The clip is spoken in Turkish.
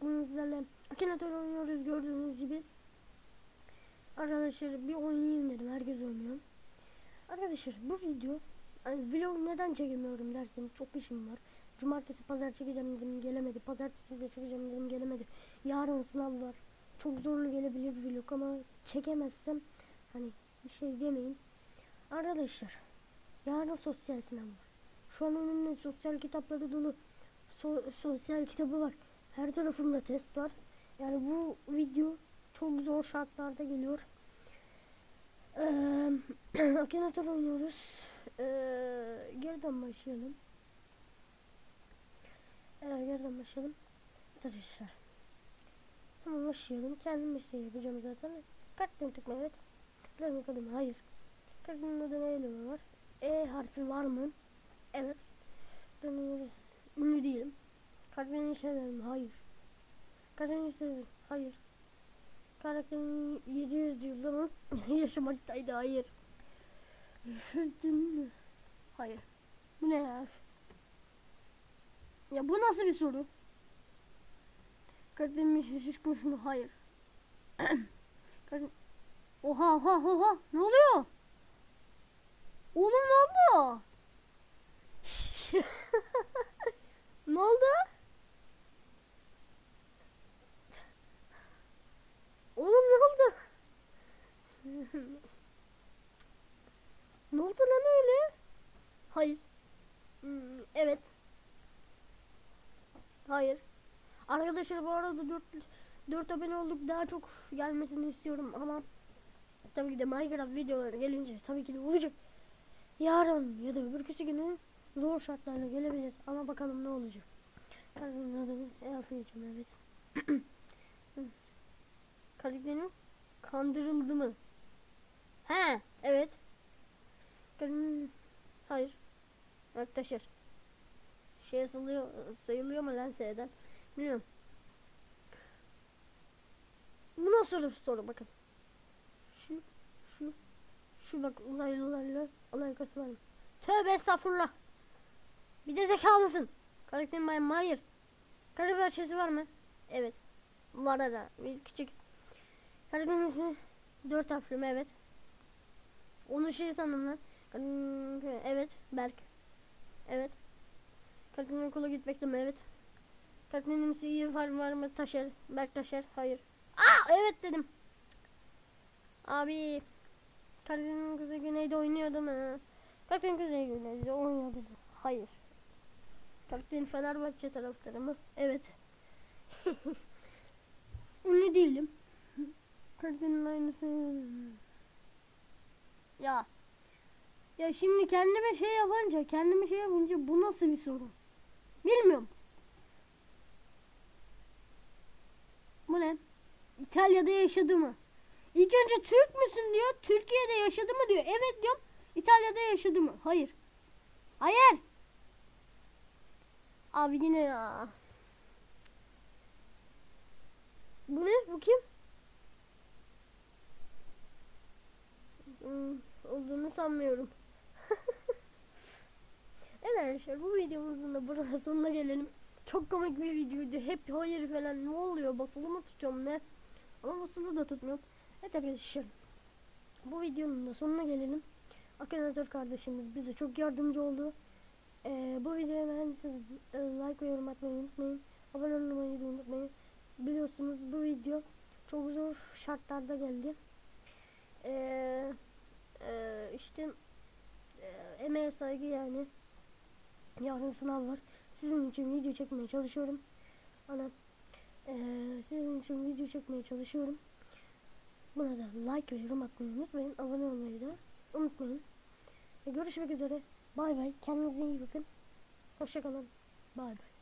Bugün sizlerle Akinator oynuyoruz gördüğünüz gibi. Arkadaşlar bir oynayayım dedim herkes oynuyor. Arkadaşlar bu video hani vlog neden çekemiyorum derseniz çok işim var. Cumartesi pazar çekeceğim dedim gelemedi. Pazartesi de çekeceğim dedim gelemedi. Yarın sınav var. Çok zorlu gelebilir vlog ama çekemezsem Hani bir şey demeyin Arkadaşlar Yarın sosyal sınav var Şu an önümde sosyal kitapları dolu so- sosyal kitabı var her tarafımda test var. Yani bu video çok zor şartlarda geliyor. Ee, Akinator oynuyoruz. Ee, geriden başlayalım. Evet geriden başlayalım. Arkadaşlar. Tamam başlayalım. Kendim bir şey yapacağım zaten. Kalpten tıkma evet. Kalpten tıkladım hayır. Kalpten adı neyle var? E harfi var mı? Evet. Dönüyoruz. Ünlü değilim. Kalbini işlemedim. Hayır. Kalbini işlemedim. Hayır. Karakterin 700 yılda mı? Yaşamaktaydı. Hayır. Üfürdün mü? Hayır. Bu ne ya? Ya bu nasıl bir soru? Kalbin şişmiş mu? Hayır. Kalbin... Oha oha oha. Ne oluyor? Oğlum ne oldu? ne oldu? Oğlum ne oldu? ne oldu lan öyle? Hayır. Hmm, evet. Hayır. Arkadaşlar bu arada 4 4 abone olduk. Daha çok gelmesini istiyorum ama tabii ki de Minecraft videoları gelince tabii ki de olacak. Yarın ya da öbürküsü günü zor şartlarla gelebilir ama bakalım ne olacak. Kalbinin adını Elfiyeciğim evet. Karakterin kandırıldı mı? He, evet. Hayır. Arkadaşlar. Şey sayılıyor, sayılıyor mu lan S'den? Bilmiyorum. Bu nasıl soru bakın. Şu, şu, şu bak uzaylılarla alakası var mı? Tövbe estağfurullah. Bir de zekalısın. Karakterin bayan hayır. Kare parçası var mı? Evet. Var ara. Biz küçük. Karakterin ismi dört harfli mi? Evet. Onu şey sandım lan. Evet. Berk. Evet. Karakterin okula gitmekte mi? Evet. Karakterin ismi var, var mı? Taşer. Berk Taşer. Hayır. Aa evet dedim. Abi. Karakterin kızı güneyde oynuyordu mu? Karakterin kızı güneyde oynuyordu. Hayır. Karakterin Fenerbahçe taraftarı mı? Evet. Ünlü değilim. Karakterin aynısı. Ya. Ya şimdi kendime şey yapınca, kendime şey yapınca bu nasıl bir soru? Bilmiyorum. Bu ne? İtalya'da yaşadı mı? İlk önce Türk müsün diyor. Türkiye'de yaşadı mı diyor. Evet diyorum. İtalya'da yaşadı mı? Hayır. Hayır. Abi yine ya. Bu ne? Bu kim? Hmm, olduğunu sanmıyorum. evet arkadaşlar bu videomuzun da burada sonuna gelelim. Çok komik bir videoydu. Hep hayır falan ne oluyor? Basılı mı tutuyorum ne? Ama basılı da tutmuyorum. Evet arkadaşlar. Bu videonun da sonuna gelelim. Akınatör kardeşimiz bize çok yardımcı oldu. Ee, bu videoyu beğendiyseniz e, like ve yorum atmayı unutmayın. Abone olmayı unutmayın. Biliyorsunuz bu video çok zor şartlarda geldi. Ee, e, işte e, emeğe saygı yani. Yarın sınav var. Sizin için video çekmeye çalışıyorum. Ana e, sizin için video çekmeye çalışıyorum. Buna da like ve yorum atmayı unutmayın. Abone olmayı da unutmayın. E, görüşmek üzere. Bay bay. Kendinize iyi bakın. Hoşçakalın. Bay bay.